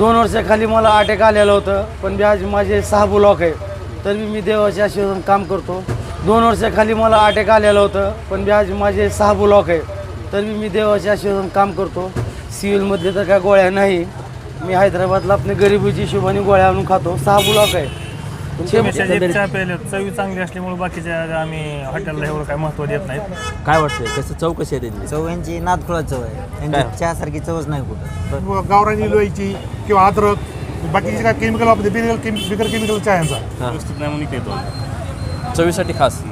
दोन वर्षाखाली मला अटॅक आलेलं होतं पण मी आज माझे सहा ब्लॉक आहे तर मी देवाच्या आशीर्वादाने काम करतो. दोन वर्षाखाली मला अटॅक आलेलं होतं पण मी आज माझे सहा ब्लॉक आहे तर मी देवाच्या आशीर्वादाने काम करतो. सिव्हिलमधले तर काय गोळ्या नाही. मी हैदराबादला आपल्या गरिबीची हिशोबाने गोळ्या आणून खातो. सहा ब्लॉक आहे चहा प्यायले चवी चांगली असल्यामुळे बाकीच्या आम्ही हॉटेलला एवढं काय महत्त्व देत नाहीत. काय वाटतंय? कसं चव कशी आहे त्यांची? चव यांची नादखुळा चव आहे? यांची चहासारखी चवच नाही कुठं. गावरानी लोईची किंवा अद्रक बाकीचे काय केमिकल वापरते? बिगर बिगर केमिकल चहा यांचा. व्यवस्थित नाही म्हणून येतो. चवीसाठी खास.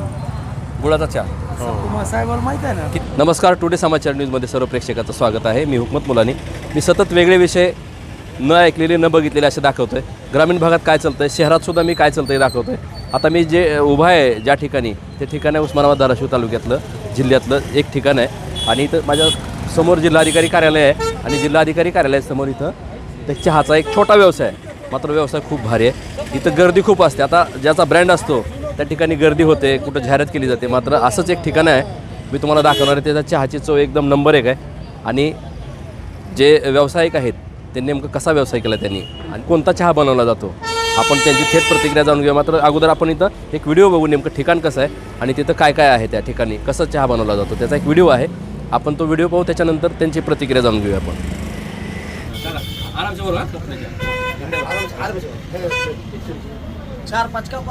गुळाचा चहा. तुम्हाला साहेबाला माहिती आहे ना? नमस्कार टुडे समाचार न्यूजमध्ये सर्व प्रेक्षकाचं स्वागत आहे. मी हुकमत मुलानी. मी सतत वेगळे विषय न ऐकलेले न बघितलेले असे आहे ग्रामीण भागात काय चालतं आहे शहरातसुद्धा मी काय चालतं आहे दाखवतो आहे आता मी जे उभं उभा आहे ज्या ठिकाणी ते ठिकाण आहे उस्मानाबाद धाराशिव तालुक्यातलं जिल्ह्यातलं एक ठिकाण आहे. आणि इथं माझ्यासमोर जिल्हाधिकारी कार्यालय आहे. आणि जिल्हाधिकारी कार्यालयासमोर इथं ते चहाचा एक छोटा व्यवसाय आहे. मात्र व्यवसाय खूप भारी आहे. इथं गर्दी खूप असते. आता ज्याचा ब्रँड असतो त्या ठिकाणी गर्दी होते कुठं जाहिरात केली जाते. मात्र असंच एक ठिकाण आहे. मी तुम्हाला दाखवणार आहे त्याचा चहाची चव एकदम नंबर एक आहे. आणि जे व्यावसायिक आहेत ते नेमकं कसा व्यवसाय केला त्यांनी? आणि कोणता चहा बनवला जातो? आपण त्यांची थेट प्रतिक्रिया जाणून घेऊया. मात्र अगोदर आपण इथं एक व्हिडिओ बघू नेमकं ठिकाण कसं आहे आणि तिथं काय काय आहे त्या ठिकाणी? कसं चहा बनवला जातो? त्याचा एक व्हिडिओ आहे. आपण तो व्हिडिओ पाहू त्याच्यानंतर त्यांची प्रतिक्रिया जाणून घेऊया आपण. चार पाच कप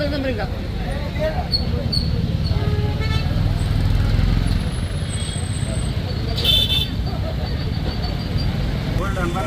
உள்ளது நம்புறீங்களா கோல்டு அன்பான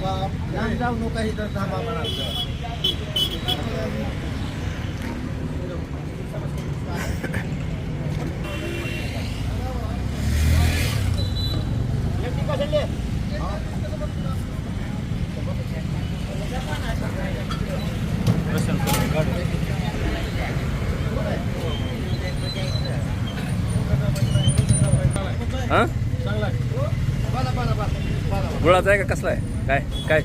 बात चल हां गुळाचा आहे का कसला आहे काय काय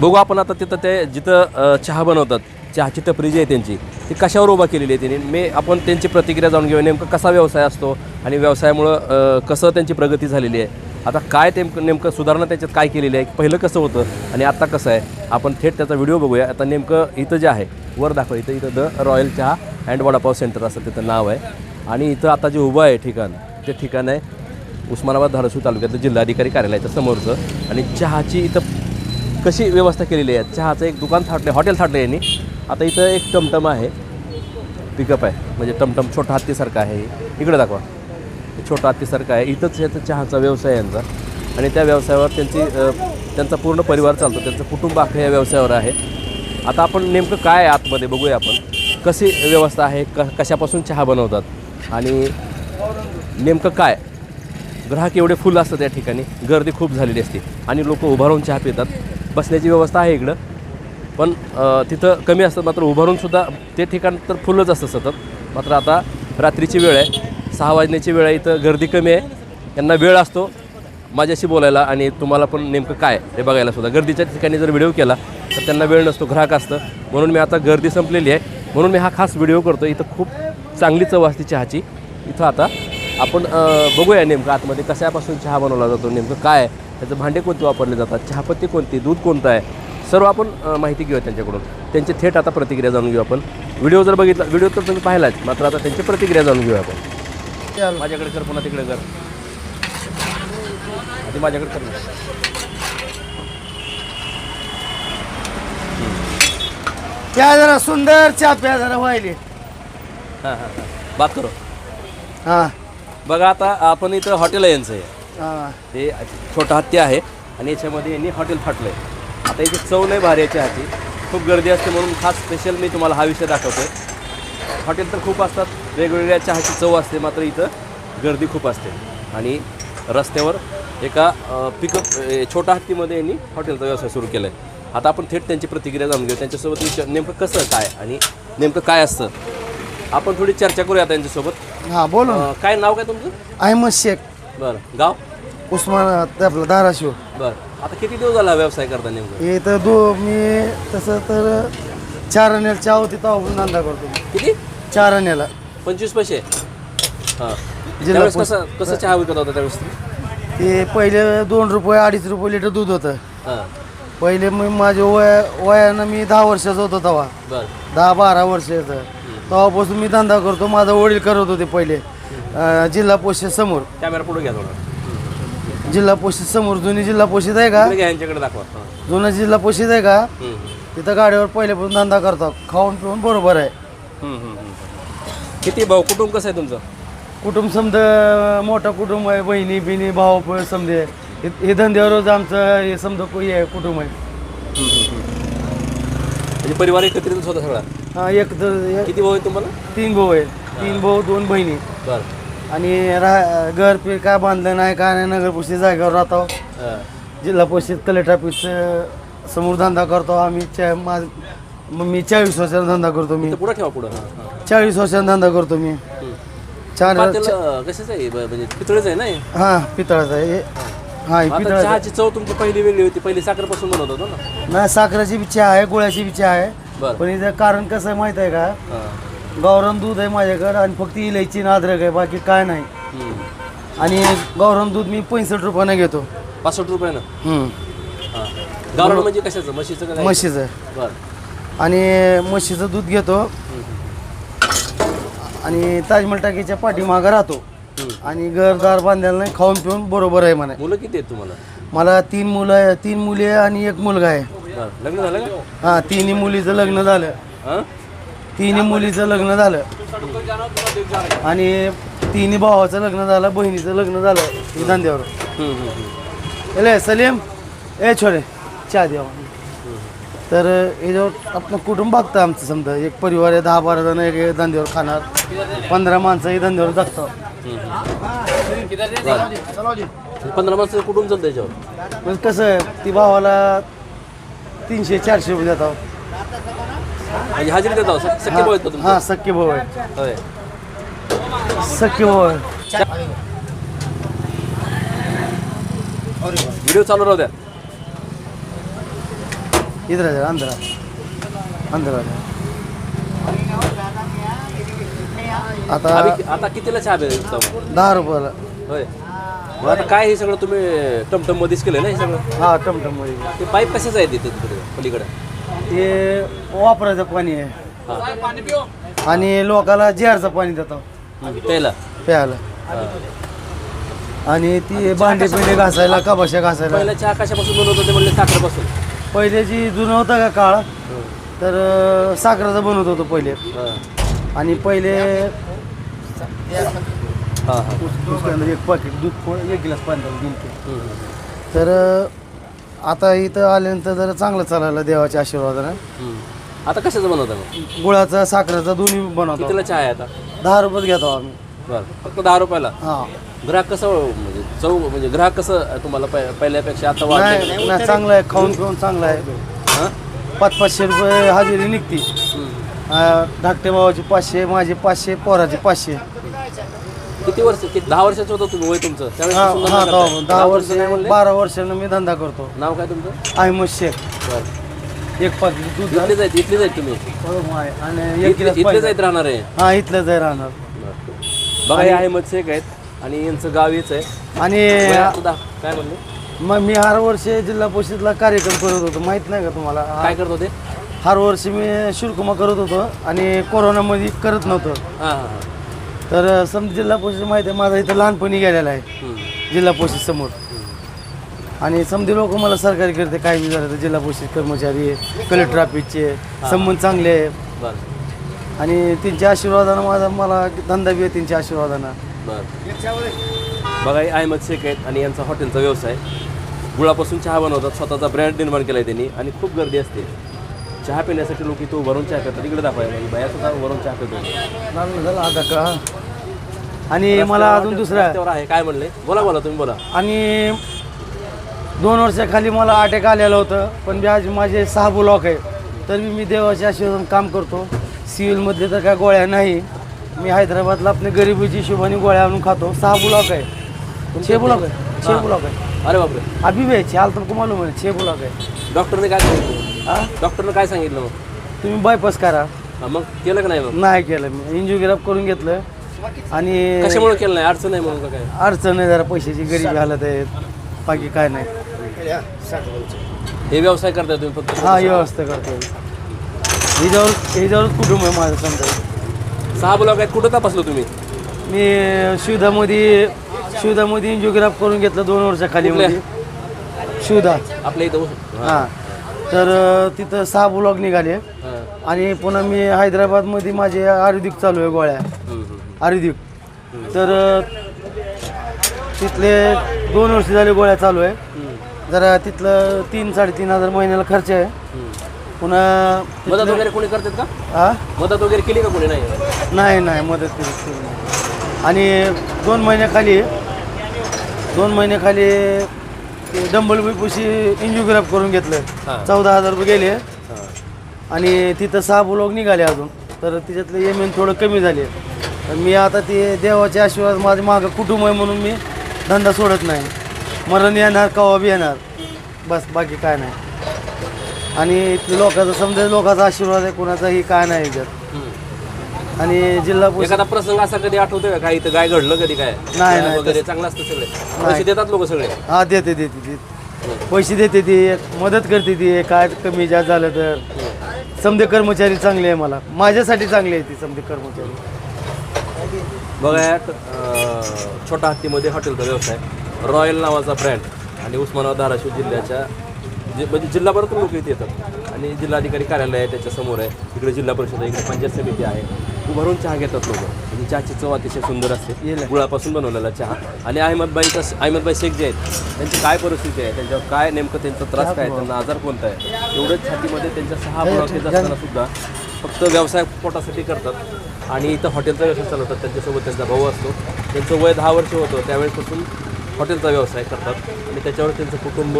बघू आपण आता तिथं ते जिथं चहा बनवतात चहाची टपरी जी आहे त्यांची ती कशावर उभा केलेली आहे त्यांनी? मी आपण त्यांची प्रतिक्रिया जाणून घेऊया नेमकं कसा व्यवसाय असतो आणि व्यवसायामुळं कसं त्यांची प्रगती झालेली आहे? आता काय ते नेमकं सुधारणा त्याच्यात काय केलेली आहे पहिलं कसं होतं आणि आत्ता कसं आहे आपण थेट त्याचा व्हिडिओ बघूया. आता नेमकं इथं जे आहे वर दाखवा इथं इथं the royal chaha and vadapav centre असं त्याचं नाव आहे. आणि इथं आता जे उभं आहे ठिकाण ते ठिकाण आहे उस्मानाबाद धाराशिव तालुक्यातलं जिल्हाधिकारी कार्यालयाच्या समोरचं. आणि चहाची इथं कशी व्यवस्था केलेली आहे चहाचं एक दुकान थाटलं हॉटेल थाटलं यांनी. आता इथं एक टमटम आहे पिकअप आहे म्हणजे टमटम छोटा हत्तीसारखा आहे. इकडे दाखवा. छोटा अतिसारखा आहे. इथंच याचा चहाचा व्यवसाय आहे यांचा. आणि त्या व्यवसायावर त्यांची त्यांचा पूर्ण परिवार चालतो. त्यांचं कुटुंब अख्खं या व्यवसायावर आहे. आता आपण नेमकं काय आहे आतमध्ये बघूया आपण. कशी व्यवस्था आहे? क कशापासून चहा बनवतात? आणि नेमकं काय? ग्राहक एवढे फुल असतात त्या ठिकाणी. गर्दी खूप झालेली असते. आणि लोक उभारून चहा पितात. बसण्याची व्यवस्था आहे इकडं. पण तिथं कमी असतं मात्र उभारूनसुद्धा ते ठिकाण तर फुलच असतं सतत. मात्र आता रात्रीची वेळ आहे. सहा वाजण्याची वेळ आहे इथं गर्दी कमी आहे. त्यांना वेळ असतो माझ्याशी बोलायला आणि तुम्हाला पण नेमकं काय ते बघायला सुद्धा. गर्दीच्या ठिकाणी जर व्हिडिओ केला तर त्यांना वेळ नसतो ग्राहक असतं. म्हणून मी आता गर्दी संपलेली आहे. म्हणून मी हा खास व्हिडिओ करतो इथं खूप चांगली चव असते चहाची. इथं आता आपण बघूया नेमकं आतमध्ये कशापासून चहा बनवला जातो नेमकं काय आहे, भांडे कोणते वापरले जातात चहापत्ती कोणती दूध कोणतं आहे सर्व आपण माहिती घेऊया त्यांच्याकडून. त्यांची थेट आता प्रतिक्रिया जाणून घेऊ आपण. व्हिडिओ जर बघितला व्हिडिओ तर तुम्ही पाहिलाच मात्र आता त्यांची प्रतिक्रिया जाणून घेऊया आपण. माझ्याकडे कर पुन्हा तिकडे कर. आधी माझ्याकडे कर. त्या जरा सुंदर चहा प्या जरा व्हायली हां हां हां. बात करो. हां. बघा आता आपण इथं हॉटेल आहे यांचं. हे. हां ते छोटा हत्ती आहे आणि याच्यामध्ये यांनी हॉटेल फाटलं आहे आता याची चव नाही भारी याची हाती खूप गर्दी असते म्हणून खास स्पेशल मी तुम्हाला हा विषय दाखवतोय. हॉटेल तर खूप असतात. वेगवेगळ्या चहाची चव असते मात्र इथं गर्दी खूप असते. आणि रस्त्यावर एका पिकअप छोटा हत्तीमध्ये यांनी हॉटेलचा व्यवसाय सुरू केला आहे आता आपण थेट त्यांची प्रतिक्रिया जाणून घेऊ. त्यांच्यासोबत विचार नेमकं कसं काय आणि नेमकं काय असतं? आपण थोडी चर्चा करूया त्यांच्यासोबत. हां बोलो काय नाव काय तुमचं? अहमद शेख. बरं. गाव? उस्मान आपलं धाराशिव. बरं. आता किती दिवस झाला व्यवसाय करता नेमकं? हे तर दो मी तसं तर चार आण्याला चहा होती तेव्हा धंदा करतो. किती? चार आण्याला. पंचवीस पैसे. हां. त्यावेळेस कसं कसं चहा विकत होता त्यावेळेस तुम्ही? ते पहिले दोन रुपये अडीच रुपये लिटर दूध होतं. हां. पहिले मी माझ्या वया वयानं मी दहा वर्षाचा होतो तेव्हा बरं. दहा बारा वर्षाचा तेव्हापासून मी धंदा करतो माझा वडील करत होते पहिले. अं, जिल्हा पोस्ट समोर. कॅमेरा पुढे घ्या थोडा. जिल्हा पोस्ट समोर जुनी जिल्हा पोस्ट आहे का? पुढे घ्या यांच्याकडे दाखवा. हां. जुना जिल्हा पोस्ट आहे का? हम्म. तिथं गाडीवर पहिल्यापासून धंदा करतो खाऊन पिऊन बरोबर आहे. हम्म, हम्म, हम्म. किती भाऊ? कुटुंब कसं आहे तुमचं? कुटुंब समजा मोठं कुटुंब आहे बहिणी बिणी भाऊ प- समजे हे हे धंद्यावरच आमचं हे समजा को- हे आहे. कुटुंब आहे म्हणजे परिवार एकत्रितच होता सगळा? हा, एक किती भाऊ आहे तुम्हाला? तीन भाऊ आहे. तीन भाऊ दोन बहिणी. बरं. आणि रा घर पीर काय बांधलं नाही काय नाही नगर परिषद जागेवर राहतो. हां. जिल्हा परिषद कलेक्टर ऑफिस समोर धंदा करतो. आम्ही चा माझ मग मी चाळीस वर्षाचा धंदा करतो मी. पुढं ठेवा पुढं. हां. चाळीस वर्षाचा धंदा करतो मी. चार कशाचं आहे? ब- म्हणजे पितळेच आहे ना हे? हा पितळाचा आहे. हा. हे आता पितळाचा चहाची चव तुमची पहिली वेगळी होती. पहिली साखरपासून बनवत होतो ना? नाही साखरेची बी चहा आहे गुळाची बी चहा आहे. बरं. पण इथं कारण कसं आहे माहीत आहे का? हां. गावरान दूध आहे माझ्याकडे आणि फक्त इलायची आणि अद्रक आहे बाकी काय नाही. हम्म. आणि गावरान दूध मी पैंसष्ट रुपयानं घेतो. पासष्ट रुपयानं? हम्म. हां. गावरान म्हणजे कशाचं? म्हशीचं का? म्हशीचं. बरं. आणि म्हशीचं दूध घेतो. आणि ताजमहल टाकीच्या पाठीमागं राहतो. आणि घरदार बांधायला नाही खाऊन पिऊन बरोबर आहे म्हणे. मुलं किती आहेत तुम्हाला? मला तीन मुलं आहे तीन मुली आहे आणि एक मुलगा आहे. लग्न झालं का? हां तिन्ही मुलीचं लग्न झालं. हां? तिन्ही मुलीचं लग्न झालं. आणि तिन्ही भावाचं लग्न झालं बहिणीचं लग्न झालं हे धंद्यावर. हम्म, हम्म, हम्म. एले सलीम ए छोडे चहा द्या तर याच्यावर आपलं कुटुंब बघतं आमचं समजा एक परिवार आहे दहा बारा जण एक एक धंद्यावर खाणार पंधरा माणसंही धंद्यावर जगतो पंधरा माणसं कुठून चालतं याच्यावर? पण कसं आहे, ती भावाला तीनशे चारशे रुपये देतो म्हणजे हजेरी देता भाऊ आहेत का हा तुमचे सख्खे भाऊ आहे होय. सख्खे भाऊ आहे व्हिडिओ चालू राहू द्या. इधर आहे अंदर अंदर आता आम्ही आता कितीला चहा भेटतो दहा रुपयाला होय मग आता काय हे सगळं तुम्ही टमटम मध्येच केलं ना हे सगळं हा टमटममध्ये ते पाईप कशाचं आहे तिथे तिकडे पलीकडे ते वापरायचं पाणी आहे हां आणि लोकाला जेरचं पाणी देतो त्याला प्यायला हां. आणि ती भांडे पिंडे घासायला कबाशा घासायला पहिला चहा कशापासून बनवत होते म्हणले साखरेपासून पहिले जी जुनं होतं का काळ? तर अं, साखरेचं बनवत होतो पहिले. हां. आणि पहिले हां हां. एक पाकिट दूध पोळ- एक गिलास पाणी दिलं ते. तर अं, आता इथं आल्यानंतर जरा चांगलं चालायला देवाच्या आशीर्वादानं. आता कशाचं बनवता मग? गुळाचा साखरेचा दोन्ही बनवतो. कितीला चहा आहे आता? दहा रुपयात घेतो आम्ही. बरं. फक्त दहा रुपयाला? हा. ग्राहक कसं म्हणजे चव म्हणजे ग्राहक कसं तुम्हाला पहि- पहिल्यापेक्षा आता वाढलं नाही नाही, चांगलं आहे. खाऊन पिऊन चांगलं आहे. हां? पाच पाचशे रुपये हजेरी निघती. अं, धाकटे भावाचे पाचशे माझे पाचशे पोराचे पाचशे. किती वर्ष किती दहा वर्षाचं होतं तुम्ही वय तुमचं? त्यावेळेस हा पासून हा धंदा दहा करताय. दहा नाव वर्ष म्हणले? बारा वर्षानं मी धंदा करतो. नाव काय तुमचं? अहमद शेख. बरं. एक पाकिट दूध इथलेच आहेत इथलेच आहेत तुम्ही? हो. आणि एक इथले- गिलास इथलेच पाणी आहेत राहणार? आहे हा इथलंच आहे राहणार. बघा हे अहमद शेख आहेत. आणि यांचं गाव हेच आहे. आणि काय म्हणले? मग मी हर वर्षी जिल्हा परिषदला कार्यक्रम करत होतो. माहीत नाही का तुम्हाला? काय करत होते? हर वर्षी मी शुल्कमा करत होतो आणि कोरोनामध्ये करत नव्हतं. हां हां हां. तर सम जिल्हा परिषद माहिती आहे माझा इथं लहानपणी गेलेला आहे. हम्म. जिल्हा परिषद समोर. आणि समधी लोक मला सरकारी करते काय तर जिल्हा परिषद कर्मचारी आहे, कलेक्टर ऑफिसचे संबंध चांगले आहे. बरं. आणि त्यांच्या आशीर्वादानं माझा मला धंदा बी आहे त्यांच्या आशीर्वादानं. बरं. बघा हे अहमद शेख आहेत आणि यांचा हॉटेलचा व्यवसाय गुळापासून चहा बनवतात स्वतःचा ब्रँड निर्माण केला आहे त्यांनी आणि खूप गर्दी असते. चहा पिण्यासाठी लोक इथं उभारून चहा पितात. इकडे दाखवाय म्हणजे बाया सुद्धा उभारून चहा पितो. झालं का? आणि मला अजून दुसरा रस्त्यावर आहे. काय म्हणले? बोला बोला तुम्ही बोला. आणि दोन वर्षाखाली मला अटॅक आलेलं होतं पण बी आज माझे सहा ब्लॉक आहे तर मी मी देवाच्या आशीर्वादाने काम करतो. सिव्हिलमधले तर काय गोळ्या नाही. मी हैदराबादला आपल्या गरिबीची हिशोबाने गोळ्या आणून खातो. सहा ब्लॉक आहे. छे ब्लॉक आहे. छे ब्लॉक आहे. अरे बापरे. अभी भी छे आल तर मालूम आहे. छे ब्लॉक आहे. डॉक्टरने काय सांगितलं? हा? डॉक्टरनं काय सांगितलं मग? तुम्ही बायपास करा. हा, मग केलं का नाही मग? नाही केलं. मी इंजिओग्राफ करून घेतलं. आणि कशामुळे केलं नाही? अडचण नाही म्हणून का काय? अडचण आहे जरा. पैशाची गरीबी हालत आहे. बाकी काय नाही. हे व्यवसाय करताय तुम्ही फक्त? हा व्यवस्था करतो ह्याच्यावर ह्याच्यावरच कुटुंब आहे माझं समजा सहा ब्लॉक आहेत. कुठं तपासलं तुम्ही? मी शिवधामध्ये शिवधामध्ये इंजिओग्राफ करून घेतलं दोन वर्षाखाली मध्ये. शिवधा. आपल्या इथं हा. तर तिथं सहा ब्लॉक निघाले. आणि पुन्हा मी हैदराबादमध्ये माझे आयुर्वेदिक चालू आहे गोळ्या. आयुर्वेदिक. तर तिथले दोन वर्ष झाले गोळ्या चालू आहे. जरा तिथलं तीन साडेतीन हजार महिन्याला खर्च आहे. पुन्हा मदत वगैरे कोणी करतात का? हा मदत वगैरे केली का कोणी? नाही. नाही नाही मदत केली केली नाही. आणि दोन महिन्याखाली दोन महिन्याखाली ते डंबल बिपुशी इंजिओग्राफ करून हा. घेतलं चौदा हजार रुपये गेले. आणि तिथं सहा ब्लॉग निघाले अजून. तर त्याच्यातलं एम एन थोडं कमी झाले. तर मी आता ते देवाचे आशीर्वाद माझ्या मागं कुटुंब आहे म्हणून मी धंदा सोडत नाही. मरण येणार कवा बी येणार. बस बाकी काय नाही. आणि इथल्या लोकांचा समजा लोकांचा आशीर्वाद आहे कोणाचाही काय नाही याच्यात. आणि जिल्हा एखादा प्रसंग असा कधी आठवतोय का? काय इथं काय घडलं कधी काय? नाही, नाही, वगैरे चांगलं असतं सगळे. पैसे देतात लोक सगळे. हा देते देते देते. पैसे देते ती मदत करते ती काय कमी जास्त झालं तर. समजे कर्मचारी चांगले आहे मला. माझ्यासाठी चांगले आहे ती समजे कर्मचारी. बघा यात अं, छोटा हत्तीमध्ये हॉटेलचा व्यवसाय. रॉयल नावाचा ब्रँड आणि उस्मानाबाद धाराशिव जिल्ह्याच्या जे म्हणजे जिल्हाभरातून लोक इथे येतात. आणि जिल्हाधिकारी कार्यालय आहे त्याच्यासमोर आहे. इकडे जिल्हा परिषद आहे इकडे पंचायत समिती आहे. उभारून चहा घेतात लोक. आणि चहाची चव अतिशय सुंदर असते. गुळापासून बनवलेला चहा. आणि अहमदबाईचा अहमदबाई शेख जे आहेत त्यांची काय परिस्थिती आहे त्यांच्यावर काय नेमकं त्यांचा त्रास काय त्यांना आजार कोणता आहे एवढंच छातीमध्ये त्यांच्या सहा ब्लॉकेज असताना सुद्धा फक्त व्यवसाय पोटासाठी करतात. आणि इथं हॉटेलचा व्यवसाय चालवतात. त्यांच्यासोबत त्यांचा भाऊ असतो. त्यांचं वय दहा वर्ष होतं. त्यावेळेसपासून हॉटेलचा व्यवसाय करतात आणि त्याच्यावर त्यांचं कुटुंब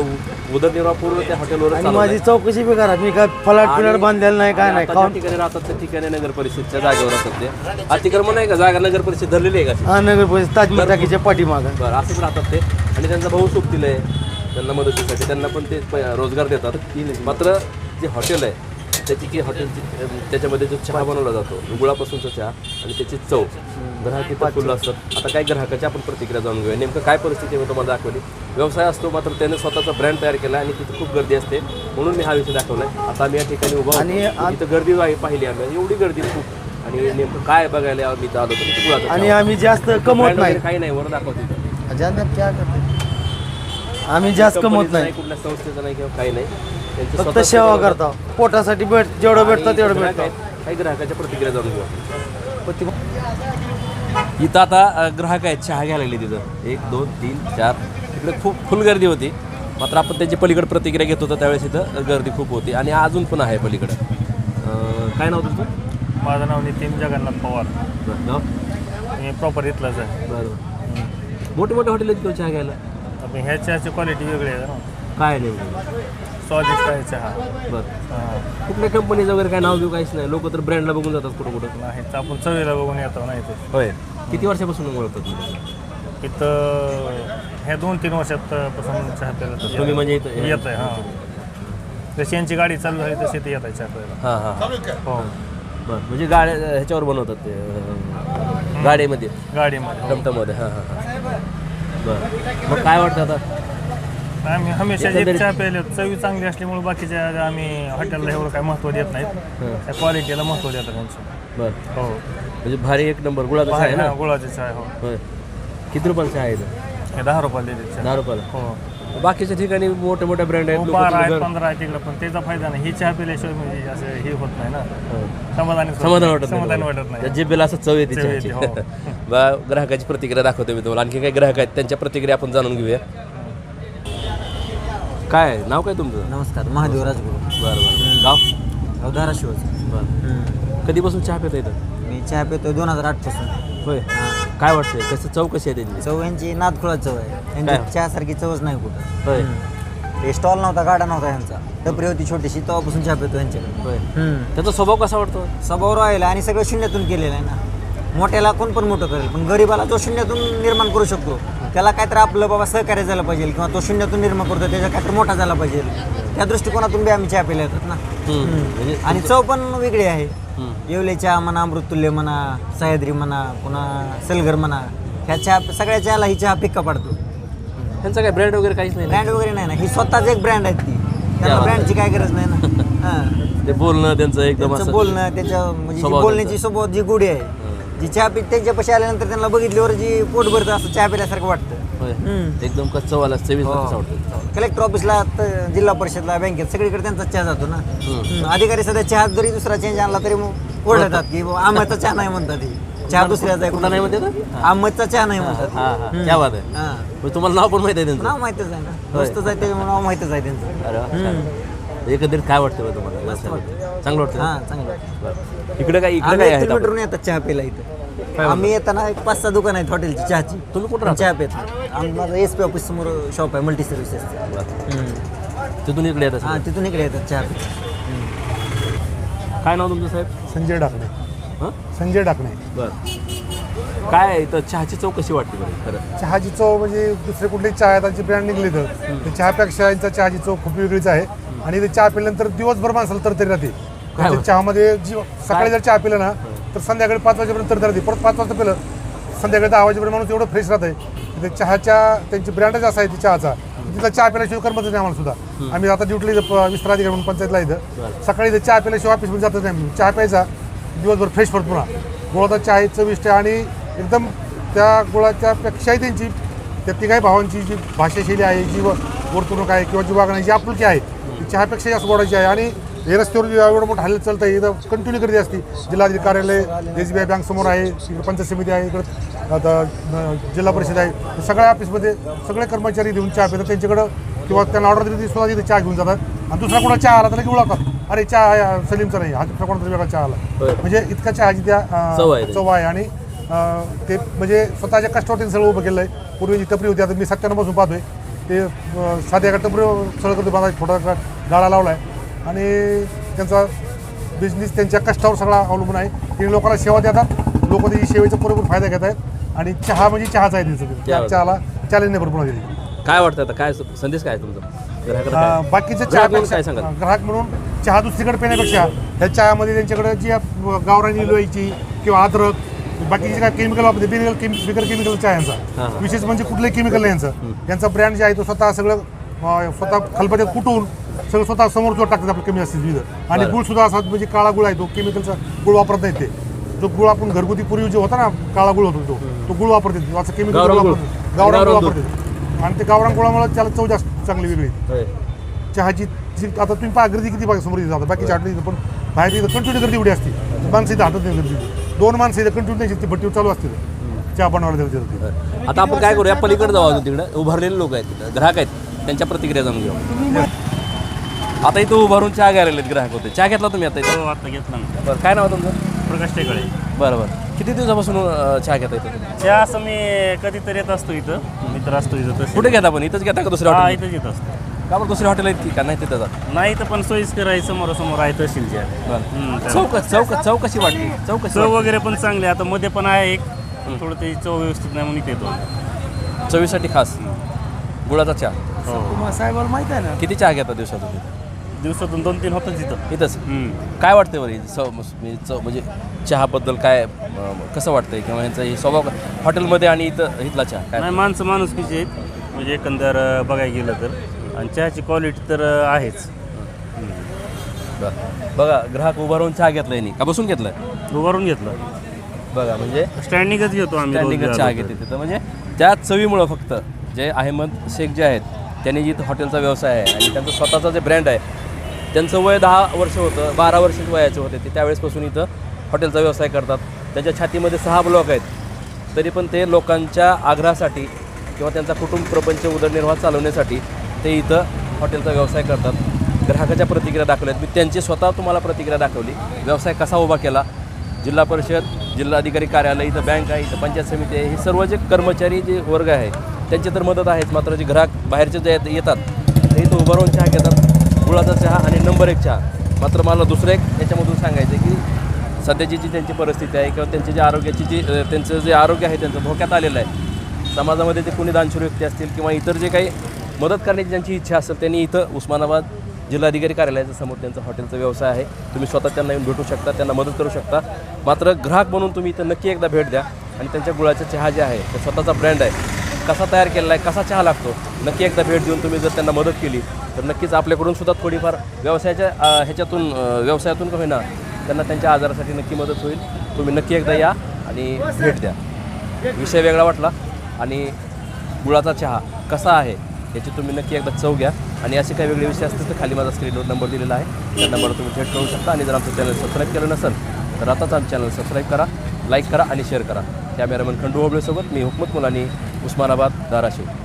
उदरनिर्वाह पूर्ण त्या हॉटेलवर आणि माझी चौकशी बी करा. मी काय फलाट पिलाट बांधलेला नाही काय नाही. खाऊन ठिकाणी राहतात त्या ठिकाणी नगर परिषदच्या जागेवर असतात ते. अतिक्रमण आहे का? जागा नगर परिषद धरलेली आहे का हा नगर परिषद ताजमहल टाकीच्या पाठीमागं. बरं असेच राहतात ते. आणि त्यांचा भाऊ सोबतील आहे. त्यांना मदतीसाठी त्यांना पण ते रोजगार देतात. मात्र जे हॉटेल आहे त्याची की हॉटेलची त्याच्यामध्ये जो चहा बनवला जातो गुळापासूनचा चहा आणि त्याची चव. ग्राहक इथं फुलं असतात. आता काय ग्राहकाची आपण प्रतिक्रिया जाणून घेऊया. नेमकं काय परिस्थिती मी तुम्हाला दाखवली. व्यवसाय असतो मात्र त्याने स्वतःचा ब्रँड तयार केला आणि तिथे खूप गर्दी असते. म्हणून मी हा विषय दाखवला आता आम्ही या ठिकाणी उभा आणि इथं गर्दी पाहिली आम्ही. एवढी गर्दी खूप. आणि नेमकं काय बघायला आम्ही इथं आलो गुळाचा आणि. आम्ही जास्त कमवत नाही. काही नाही. वर दाखवते आम्ही जास्त कमवत नाही कुठल्या संस्थेचं नाही किंवा काही नाही. फक्त सेवा करता. पोटासाठी भेट जेवढं भेटतं तेवढं भेटतं. काही ग्राहकाच्या प्रतिक्रिया जाणून घेऊ इथं आता ग्राहक आहेत चहा घ्यायला तिथं. एक दोन तीन चार. इकडे खूप फुल गर्दी होती. मात्र आपण त्यांची पलीकडे प्रतिक्रिया घेत होतो त्यावेळेस इथं गर्दी खूप होती. आणि अजून पण आहे पलीकडं. काय नाव तुमचं? माझं नाव नितीन जगन्नाथ पवार. बरं नाव? मी प्रॉपर इथलाच आहे. बरं. मोठे मोठे हॉटेल आहेत किंवा चहा घ्यायला? ह्या चहाची क्वालिटी वेगळी आहे ना. काय नेमकं स्वादिष्ट आहे चहा. बरं. हां. कुठल्या कंपनीचं वगैरे काय नाव घेऊ काहीच नाही. लोक तर ब्रँडला बघून जातात कुठं कुठं. नाही तर आपण चवीला बघून येतो नाही ते होय. किती वर्षापासून ओळखतात तुम्ही? इथं ह्या दोन तीन वर्षात पासून चहा प्यायला तुम्ही म्हणजे इथं- येत आहे हां. जशी यांची गाडी चालू झाली तशी ते येत आहे चहा प्यायला. हां हां. हो. बरं. म्हणजे गाड्या ह्याच्यावर बनवतात ते अं, गाडीमध्ये. गाडीमध्ये टमटममध्ये हां हां हां. बरं. मग काय वाटतं आता? आम्ही हमेशा जे चहा प्यायले चवी चांगली असल्यामुळे बाकीच्या आम्ही हॉटेलला एवढं काय महत्त्व देत नाहीत. त्या क्वालिटीला महत्त्व देतात त्यांचं बरं. हो. म्हणजे भारी एक नंबर गुळाचा चहा आहे ना? गुळाची चहा आहे, हो. होय. किती रुपयाला चहा आहे इथं? हे दहा रुपयाला देते चहा. दहा रुपयाला? हो. बाकीच्या ठिकाणी मोठे मोठे ब्रँड आहेत हो, लोकं बारा आहेत तिथं- पंधरा आहेत तिकडं पण त्याचा फायदा नाही. ही चहा पिल्याशिवाय म्हणजे असं हे होत नाही ना. हो. समाधानी समाधान वाटत नाही समाधान. वाटत नाही. त्या जिभेला असं चव येते चव येते, चहाची. हो. बा ग्राहकाची प्रतिक्रिया दाखवतो मी तुम्हाला. आणखी काही ग्राहक आहेत त्यांच्या प्रतिक्रिया आपण जाणून घेऊया. काय नाव काय तुमचं? नमस्कार महादेव राजगुरू. बरं बरं. गाव? गाव धाराशिवच बरं. कधीपासून चहा पिता येतं मी चहा पितोय दोन हजार आठपासून. होय. काय वाटतंय? कसं चव कशी आहे त्यांची? चव यांची नादखुळा चव आहे. काय? यांची चहासारखी चवच नाही कुठं. होय. ते स्टॉल नव्हता गाडा नव्हता यांचा. टपरी होती छोटीशी तेव्हापासून चहा पितो यांच्याकडे. होय. हम्म. त्याचा स्वभाव कसा वाटतो? स्वभाव राहिला आणि सगळं शून्यातून केलेलं आहे ना. मोठ्याला कोण पण मोठं करेल पण गरीबाला जो शून्यातून निर्माण करू शकतो. त्याला काहीतरी आपलं बाबा सहकार्य झालं पाहिजे किंवा तो शून्यातून निर्माण करतो त्याचा काहीतरी मोठा झाला पाहिजे. त्या दृष्टिकोनातून बी आम्ही चहा पिल्या येतात ना म्हणजे आणि चव पण वेगळी आहे. येवले चहा म्हणा अमृतुल्य म्हणा सह्याद्री म्हणा पुन्हा सलगर म्हणा ह्या चहा सगळ्या चहाला ही चहा फिक्का पडतो. त्यांचा काय ब्रँड वगैरे काहीच नाही? ब्रँड वगैरे नाही ना. ही स्वतःच एक ब्रँड आहे ती. त्याला. ब्रँडची काय गरज नाही ना. हां. ते बोलणं त्यांचं एकदम बोलणं त्याच्या म्हणजे बोलण्याची. सोबत जी गोडी आहे जी चहा पी त्यांच्यापाशी आल्यानंतर त्यांना बघितल्यावर जी पोट भरतं असं चहा पिल्यासारखं वाटतं. होय. हम्म. एकदम कसं चवाला चवीस हो. वाटतं. कलेक्टर ऑफिसला त- जिल्हा परिषदला बँकेत सगळीकडे त्यांचा चहा जातो ना. हम्म. अधिकारी सध्या चहा जरी दुसरा चेंज आणला तरी मग ओरडतात की बुवा, आंब्याचा चहा नाही म्हणतात हे. चहा दुसऱ्याचा आहे कुठला नाही म्हणते ना? आंब्याचा चहा नाही म्हणतात. हां हां. क्या बात आहे. हां. म्हणजे तुम्हाला नाव पण माहिती आहे त्यांचं? नाव माहितच आहे ना. मस्तच आहे त्याच्यामुळे नाव माहितच आहे त्यांचं. अरे वा, छान. एकंदरीत काय वाटतं बरं तुम्हाला? चांगलं वाटतं हां चांगलं बरं. इकडे काय इकडे आम्ही काय एक आहेत किलोमीटरहून येतात चहा प्यायला इथं. आम्ही येताना एक पाच सहा दुकान आहेत हॉटेलची चहाची. तुम्ही कुठं चहा पित. आम्ही माझं एस पी ऑफिस समोर शॉप आहे मल्टी सर्व्हिसेस? तिथून इकडे येत हां. तिथून इकडे येतात चहा पित. काय नाव तुमचं साहेब? संजय डाकणे. हां? संजय डाकणे. बरं. काय आहे इथं? चहाची चव कशी वाटते बरं खरं? चहाची चव म्हणजे दुसरे कुठले चहा त्यांची ब्रँड निघले तर. ते चहापेक्षा यांचा चहाची चव खूप वेगळीच आहे. आणि ते चहा पिल्यानंतर दिवसभर माणसाला तरतरी राहते. चहामध्ये जी सकाळी जर चहा पिलं ना तर संध्याकाळी पाच वाजेपर्यंत तरतरी राहते परत पाच वाजता पिलं संध्याकाळी दहा वाजेपर्यंत माणूस एवढं फ्रेश राहत आहे ते चहाच्या त्यांची ब्रँडच असा आहे ती चहाचा तिथला चहा पिल्याशिवाय करमतच नाही आम्हाला सुद्धा. आम्ही आता ड्युटीला विस्ताराधिकारी म्हणून पंचायतला इथं. सकाळी इथं चहा पिल्याशिवाय ऑफिसमध्ये जातच नाही. चहा प्यायचा दिवसभर फ्रेश पडतो पुन्हा गुळाचा चहा आहे चविष्ट आहे आणि एकदम त्या गुळाच्या पेक्षाही त्यांची त्या तिघाही भावांची जी भाषाशैली आहे जी वर्तणूक आहे किंवा जी वागणं जी आपुलकी आहे ती चहापेक्षा जास्त गोडाची आहे. आणि हे रस्त्यावर जे एवढं मोठं हल्लं चालतं आहे इथं कंटिन्यू गर्दी असते. जिल्हाधिकारी कार्यालय एस बी आय बँक समोर आहे इकडे पंचायत समिती आहे इकडं आता जिल्हा परिषद आहे. सगळ्या ऑफिसमध्ये सगळे कर्मचारी देऊन चहा पितात त्यांच्याकडं किंवा त्यांना ऑर्डर दिली ती सुद्धा तिथे चहा घेऊन जातात. आणि दुसरा कोणा चहा आला तर लगेच ओळखतात अरे चहा सलीमचा नाही हा दुसरा कोणता वेगळा चहा आला. म्हणजे इतका चहाची त्या चव आहे आणि ते म्हणजे स्वतःच्या कष्टावर त्यांनी सगळं उभं केलं आहे पूर्वी जी टपरी होती आता मी सत्त्याण्णवपासून पाहतोय. ते साध्या टपरी सगळं करतो माझा छोटा गाळा लावला आहे आणि त्यांचा बिझनेस त्यांच्या कष्टावर सगळा अवलंबून आहे. ते लोकांना सेवा देतात. लोक त्याची सेवेचा पुरेपूर फायदा घेत आहेत. आणि चहा म्हणजे चहाच आहे त्यांचं. त्या चहा. चहाला चॅलेंज नाही भरपूर दिली काय वाटतं आता? काय संदेश काय तुमचा? म्हणून चहा काय सांगाल? ग्राहक म्हणून चहा दुसरीकडे पिण्यापेक्षा ह्या चहामध्ये त्यांच्याकडे जी गावरानी इलवायची किंवा अद्रक बाकीचे काय केमिकल वापरते बिगर बिगर केमिकल चहा यांचा. विशेष म्हणजे कुठलंही केमिकल नाही यांचं यांचा ब्रँड जे आहे तो स्वतः सगळं स्वतः खलबत्यात कुटून सगळं स्वतः समोर जो टाकतात आपलं कमी असते विविध. आणि. गुळ सुद्धा असा म्हणजे काळा गुळ आहे तो केमिकलचा गुळ वापरत नाही ते जो गुळ आपण घरगुती पूर्वी जो होता ना काळा गुळ होतो तो तो गुळ वापरते असं केमिकल गुळ. वापरते गावरान गुळ. वापरते आणि ते गावरान गुळामुळे त्याला चव जास्त चांगली वेगळी. चहाची जी आता तुम्ही पहा गर्दी किती बघा समोर जातात बाकी चाटली पण बाहेर इथं कंटिन्यू गर्दी एवढी असते. माणसं इथं हातात नाही गर्दी. दोन माणसं इथं कंटिन्यू त्यांची ती भट्टीवर चालू असते. चहा बनवायला देतात आता आपण काय करूया पलीकडे जाऊ अजून तिकडे. उभारलेले लोक आहेत ग्राहक आहेत. त्यांच्या प्रतिक्रिया जाणून घेऊ आता इथं उभारून चहा घ्यायला लागलेत ग्राहक होते. चहा घेतला तुम्ही आता इथं? हो आता घेतला ना. बरं काय नाव तुमचं? प्रकाश टेकळे. बरं बरं. किती दिवसापासून अं, चहा घेता इथं चहा असं मी कधीतरी येत असतो इथं. मित्र असतो इथं तसं. कुठे घेता पण? इथंच घेता का दुसऱ्या हा हॉटेल इथंच येत असतो. का बरं दुसऱ्या हॉटेल आहेत की का? नाही तिथं जात. नाही तर पण सोयीस्कर आहे समोरासमोर आहे तहसीलच्या बरं. हम्म, त्या- चौक चौक चौक कशी वाटली चौक कशी चव वगैरे पण चांगली आहे. आता मध्ये पण आहे एक. पण थोडं त्याची चव व्यवस्थित नाही म्हणून इथे येतो? चवीसाठी खास. गुळाचा चहा. हो. साहेबाला माहीत आहे ना? किती चहा घेता दिवसातून? दिवसातून दोन तीन होतच इथं. इथंच. काय वाटतं बरं इथं चव म्हणजे चहाबद्दल काय कसं वाटतंय? किंवा यांचं हे स्वभाव हॉटेलमध्ये आणि इथं इथला चहा काय? नाही माणसं माणुसकीची आहेत. म्हणजे एकंदर बघायला गेलं तर. आणि चहाची क्वालिटी तर आहेच. बरं. बघा ग्राहक उभा राहून चहा घेतलाय नाही का बसून घेतलाय? उभारून घेतलं. बघा म्हणजे स्टँडिंगच घेतो आम्ही रोज स्टँडिंगच चहा. घेते तिथं. म्हणजे त्या चवीमुळं फक्त जे अहमद शेख जे आहेत त्यांनी जी इथं हॉटेलचा व्यवसाय आहे आणि त्यांचा स्वतःचा जे ब्रँड आहे त्यांचं वय दहा वर्ष होतं बारा वर्ष वयाचे होते ते. त्यावेळेसपासून इथं हॉटेलचा व्यवसाय करतात. त्यांच्या छातीमध्ये सहा ब्लॉक आहेत. तरी पण ते लोकांच्या आग्रहासाठी किंवा त्यांचा कुटुंब प्रपंच उदरनिर्वाह चालवण्यासाठी ते इथं हॉटेलचा व्यवसाय करतात. ग्राहकाच्या प्रतिक्रिया दाखवल्यात. मी त्यांची स्वतः तुम्हाला प्रतिक्रिया दाखवली. व्यवसाय कसा उभा केला? जिल्हा परिषद जिल्हाधिकारी कार्यालय इथं बँक आहे इथं पंचायत समिती आहे. हे सर्व जे कर्मचारी जे वर्ग आहे त्यांची तर मदत आहेच. मात्र जे ग्राहक बाहेरचे जे येतात ते इथं उभं राहून चहा घेतात. गुळाचा चहा आणि नंबर एक चहा. मात्र मला दुसरं एक याच्यामधून सांगायचं आहे की सध्याची जी त्यांची परिस्थिती आहे किंवा त्यांची जी आरोग्याची जी त्यांचं जे आरोग्य आहे त्यांचं धोक्यात आलेलं आहे. समाजामध्ये ते कोणी दानशूर व्यक्ती असतील किंवा इतर जे काही मदत करण्याची ज्यांची इच्छा असेल त्यांनी इथं उस्मानाबाद जिल्हाधिकारी कार्यालयाच्या समोर त्यांचा हॉटेलचा व्यवसाय आहे. तुम्ही स्वतः त्यांना येऊन भेटू शकता त्यांना मदत करू शकता. मात्र ग्राहक म्हणून तुम्ही इथं नक्की एकदा भेट द्या आणि त्यांच्या गुळाचा चहा जे आहे ते स्वतःचा ब्रँड आहे. कसा तयार केलेला आहे कसा चहा लागतो नक्की एकदा भेट देऊन तुम्ही जर त्यांना मदत केली तर नक्कीच आपल्याकडून सुद्धा थोडीफार व्यवसायाच्या ह्याच्यातून व्यवसायातून का होईना त्यांना त्यांच्या आजारासाठी नक्की मदत होईल. तुम्ही नक्की एकदा या आणि भेट द्या. विषय वेगळा वाटला आणि गुळाचा चहा कसा आहे याची तुम्ही नक्की एकदा चव घ्या. आणि असे काही वेगळे विषय असतील तर खाली माझा स्क्रीनवर नंबर दिलेला आहे. त्या नंबरवर तुम्ही थेट करू शकता आणि जर आमचं चॅनल सबस्क्राईब केलं नसेल तर आताच आमचं चॅनल सबस्क्राईब करा लाईक करा आणि शेअर करा. कॅमेरामन खंडू होबळेसोबत मी हुकमत मुलानी उस्मानाबाद धाराशिव.